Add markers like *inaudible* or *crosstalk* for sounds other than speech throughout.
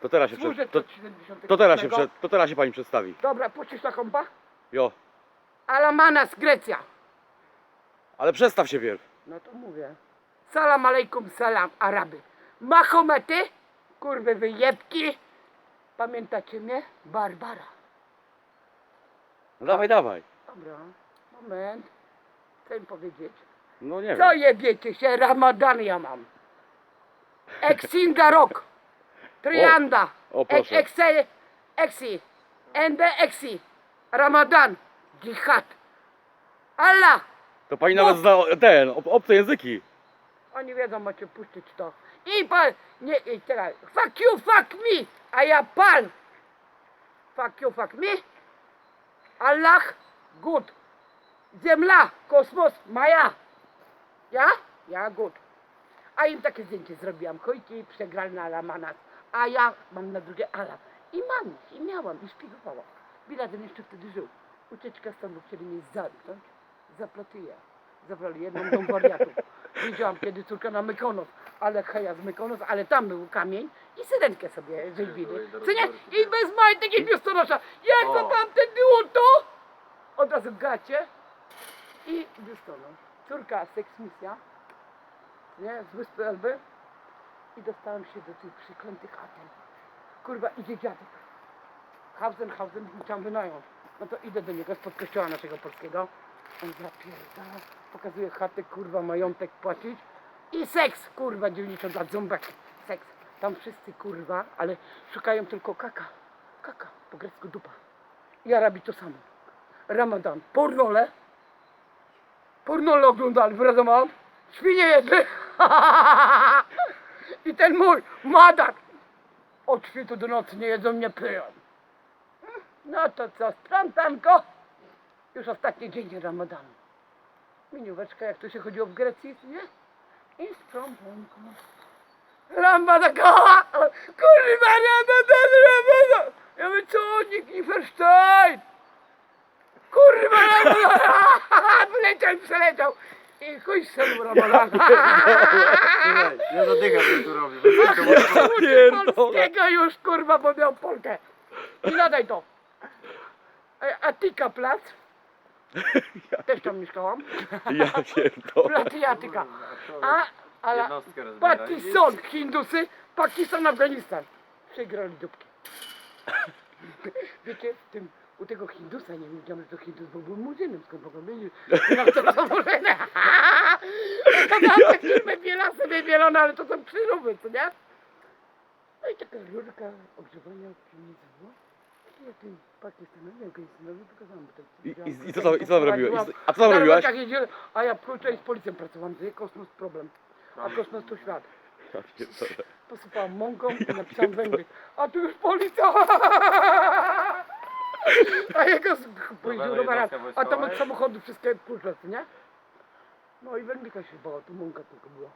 To teraz się, Służę przed, to, od 78. to, teraz się przed, to teraz się pani przedstawi. Dobra, puścisz na kompa? Jo. Alamanas, Grecja. Ale przestaw się pierw. No to mówię. Salam alejkum, salam, Araby. Mahomety, kurwy wyjebki. Pamiętacie mnie? Barbara. No dawaj, dawaj. Dobra, moment. Chcę im powiedzieć. No nie Co wiem. jebiecie się? Ramadan ja mam. Exinga rok. Trianda. O, o, proszę. Ende exi. Ramadan. Jihad. Allah. To pani nawet zna ten, ob- obce języki. Oni wiedzą, macie puścić to. I pan, nie, i teraz, fuck you, fuck me, a ja pan. Fuck you, fuck me. Allah, good. Ziemla, kosmos, Maja. Ja? Ja, good. A im takie zdjęcie zrobiłam. Chojki przegrali na Lamanas. A ja mam na drugie Ala. I mam, i miałam, i szpiegowałam. Biladen jeszcze wtedy żył. Ucieczka stąd chcieli mnie zamknąć. Zaplatyję. Zabrali jedną dom wariatów. Widziałam kiedy córka na Mykonos, ale heja z Mykonos, ale tam był kamień i syrenkę sobie żywili. Co nie? I bez majtek i biustonosza. Jak to O. tamten było to? Od razu gacie i biustonosz. Córka seksmisja, nie? Z wyspy Elby. I dostałem się do tych przyklętych Aten. Kurwa, idzie dziadek. Hausen, Hausen, chciałem wynająć. No to idę do niego spod kościoła naszego polskiego. On zapierdala, pokazuje chatę, kurwa, majątek płacić. I seks, kurwa, 90 lat, ząbek, seks. Tam wszyscy, kurwa, ale szukają tylko kaka. Kaka, po grecku dupa. I Arabi to samo. Ramadan, pornole. Pornole oglądali, wiadomo. Świnie jedli. *laughs* I ten mój, madar. Od świtu do nocy nie jedzą, nie piją. No to co, sprantanko? Już ostatni dzień Ramadanu. Minióweczka, jak to się chodziło w Grecji, nie? I sprzątanko. Ramadan, kurwa, Ramadan, Ramadan! Ja mówię, co, nikt nie! Kurwa, Ramadan! *laughs* Wleciał i przeleciał. I chuj z celu. Słuchaj, ja zadycham, co tu robię. Ja pierdolę. Polskiego już, kurwa, bo miał Polkę. I nadaj to. A- Atyka plac. Też tam mieszkałam. Ja pierdolę. Plac i Atyka. A, ale Jednostkę. Pakistan, Hindusy, Pakistan, Afganistan. Przegrali dupki. *laughs* Wiecie, w tym, u tego Hindusa, nie wiedziałem, że to Hindus, bo był murzynem, skąd mogą wiedzieć. No to są murzyny. Na firmy biela sobie bielone, ale to są krzyżowy, co nie? No i taka rurka ogrzewania w piwnicy była. I ja tym Pakistanowi, Afganistanowi pokazałam. bo tak I, widziałam, i, i co tam, i co tam robiłeś? A co tam Na robiłaś? jeździłem, A ja kurczę z policją pracowałam, to jest kosmos problem. A kosmos to świat. Ja pierdolę. Posypałam mąką i napisałam węgry. A tu już policja! A jego pojeździł rowerem. jednostka A tam od samochodu wszystkie co nie? No i węglika się bała, tu mąka tylko była.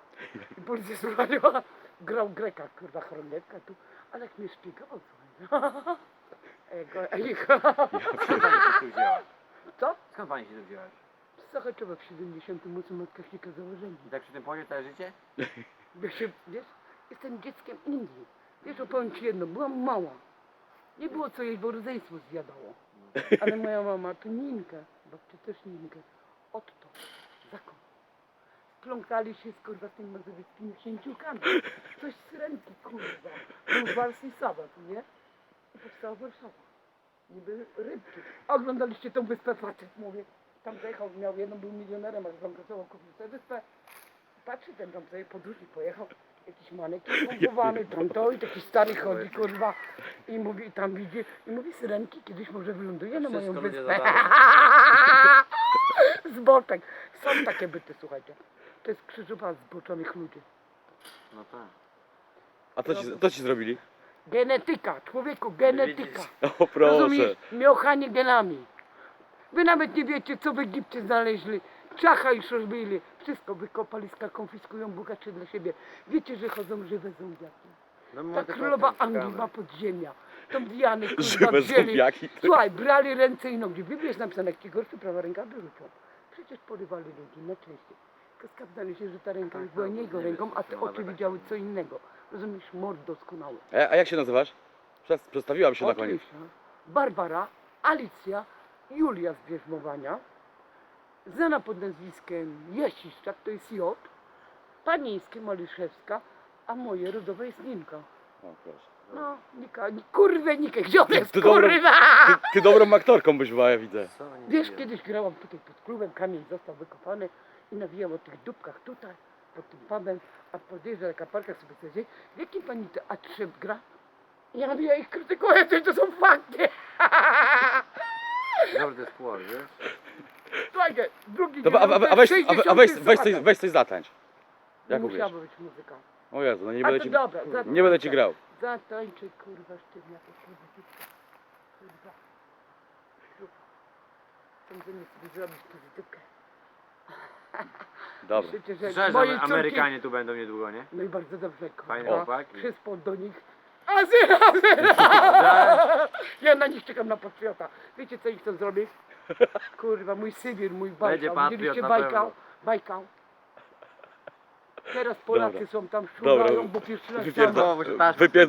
I policja sprowadziła, grał Greka, kurwa, chorągiewka tu. Ale jak mnie szpiegował, słuchaj. *laughs* Ego, ego. Co? Skąd pani się tu wzięła? Z Sochaczewa w 78 od Kaśnika założeni. I tak przy tym powie całe życie? Się, wiesz, jestem dzieckiem Indii. Wiesz, opowiem ci jedno, byłam mała. Nie było co jeść, bo rodzeństwo zjadało. *laughs* Ale moja mama to Ninka, babcia też Ninkę. Otto, zakon. Splątali się z kurwa z tymi mazowieckimi księciukami. Coś z ręki, kurwa. Był Wars i Sabat, nie? I powstała Warszawa. Niby rybki. A Oglądaliście tą wyspę facet, mówię. Tam zajechał, miał jedną, był milionerem, a zbankrutował, kupił sobie wyspę. Patrzy ten tam sobie podróżnik pojechał, jakiś manekin pompowany, tam to i taki stary chodzi, kurwa. I mówi, tam widzi, i mówi, syrenki, kiedyś może wyląduje na moją Wszystko ludzie wyspę. zadają. *laughs* Zboczek. Są takie byty, słuchajcie. To jest krzyżowa zboczonych ludzi. No tak. A co ci, co ci zrobili? Genetyka, człowieku, genetyka. O proszę. Rozumiesz? Miąchanie genami. Wy nawet nie wiecie, co w Egipcie znaleźli. Czacha już robili. Wszystko wykopali, konfiskują bogacze dla siebie. Wiecie, że chodzą żywe zombiaki. No, Ta mamy królowa Anglii ma podziemia. Tą Dianę kurwa Żywe wzięli. zombiaki. Słuchaj, brali ręce i nogi. W Biblii jest napisane, jak ci gorszy prawa ręka wyrzucą. Przecież porywali ludzi na części. Skapnęli się, że ta ręka Tak, już była tak, nie jego ręką, a te oczy widziały co innego. Rozumiesz, mord doskonały. A, a jak się nazywasz? Przez, przedstawiłam się na koniec. Oczywiście. Barbara, Alicja, Julia z Wierzmowania, znana pod nazwiskiem Jasiszczak, to jest J, Panieńskie Maliszewska, a moje rodowe jest Ninka. O, proszę. No, Nika, ni- kurwę Nikę, jest, Ty dobrą- kurwa! Ty, ty dobrą aktorką byś była, ja widzę. Co oni Wiesz, kiedyś grałam tutaj pod klubem, kamień został wykopany i nawijał o tych dupkach tutaj, pod tym pubem, a podjeżdża taka parka sobie coś w jakim pani teatrze gra? Ja mówię, ja ich krytykuję, to, to są fakty! *laughs* Dobry to jest chłop, wiesz? Słuchajcie, drugi To, a, a, a, weź, a, weź, a weź, weź, coś, weź coś zatańcz. Nie Jak umiesz? musiała być muzyka. O Jezu, no nie A będę to ci, dobra, zatańczę. nie będę ci grał. Zatańczę, kurwa, sztywnia, to kurwa, dziecko. Kurwa. Sobie zrobić pozytywkę. Dobra. Myślicie, że moje że córki... Amerykanie tu będą niedługo, nie? No i bardzo dobrze, Fajny kurwa. chłopak. Przyspał do nich. Azyl, azyl! Ja na nich czekam na patriota. Wiecie co ich chcę zrobić? Kurwa, mój Sybir, mój Będzie Bajkał. patriot Widzieliście na Bajkał? pewno. Bajkał. *laughs* Teraz Polacy Dobra. są tam, Dobra. szukają, bo pierwszy raz tam- się